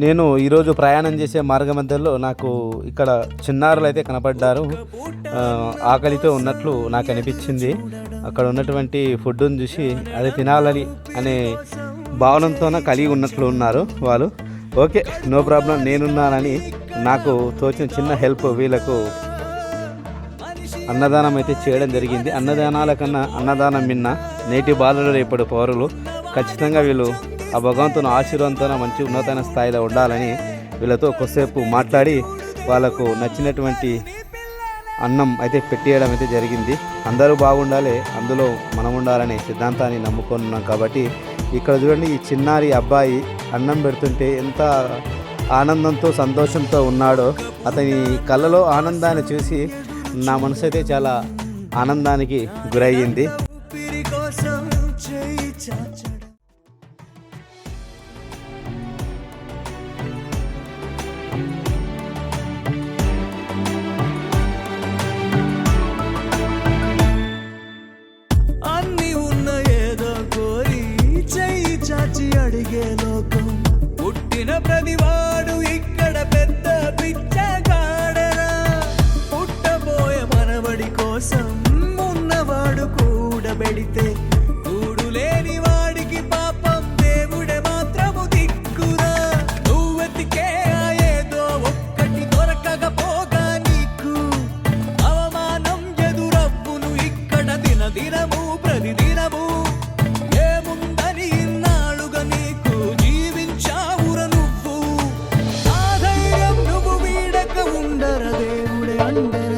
నేను ఈరోజు ప్రయాణం చేసే మార్గ మధ్యలో నాకు ఇక్కడ చిన్నారులు అయితే కనపడ్డారు ఆకలితో ఉన్నట్లు నాకు అనిపించింది. అక్కడ ఉన్నటువంటి ఫుడ్ను చూసి అది తినాలని అనే భావనంతోన కలిగి ఉన్నట్లు ఉన్నారు వాళ్ళు. ఓకే నో ప్రాబ్లం నేనున్నానని నాకు తోచిన చిన్న హెల్ప్ వీళ్ళకు అన్నదానం అయితే చేయడం జరిగింది. అన్నదానాల కన్నా అన్నదానం మిన్న నేటి బాలలు రేపటి పౌరులు. ఖచ్చితంగా వీళ్ళు ఆ భగవంతుని ఆశీర్వాదంతో మంచి ఉన్నతమైన స్థాయిలో ఉండాలని వీళ్ళతో కొద్దిసేపు మాట్లాడి వాళ్ళకు నచ్చినటువంటి అన్నం అయితే పెట్టేయడం అయితే జరిగింది. అందరూ బాగుండాలి అందులో మనం ఉండాలనే సిద్ధాంతాన్ని నమ్ముకొని ఉన్నాం కాబట్టి ఇక్కడ చూడండి ఈ చిన్నారి అబ్బాయి అన్నం పెడుతుంటే ఎంత ఆనందంతో సంతోషంతో ఉన్నాడో అతని కళ్ళలో ఆనందాన్ని చూసి నా మనసు అయితే చాలా ఆనందానికి గురయ్యింది. అడిగే లోకం. పుట్టిన ప్రతివాడు ఇక్కడ పెద్ద పిచ్చగాడరా. పుట్టబోయే మనవడి కోసం ఉన్నవాడు కూడబెడితే కూడులేని వాడికి పాపం దేవుడే మాత్రము దిక్కురా. నువ్వెతికే ఏదో ఒక్కటి దొరకకపోగా నీకు. అవమానం ఎదురవ్వును ఇక్కడ பண்டு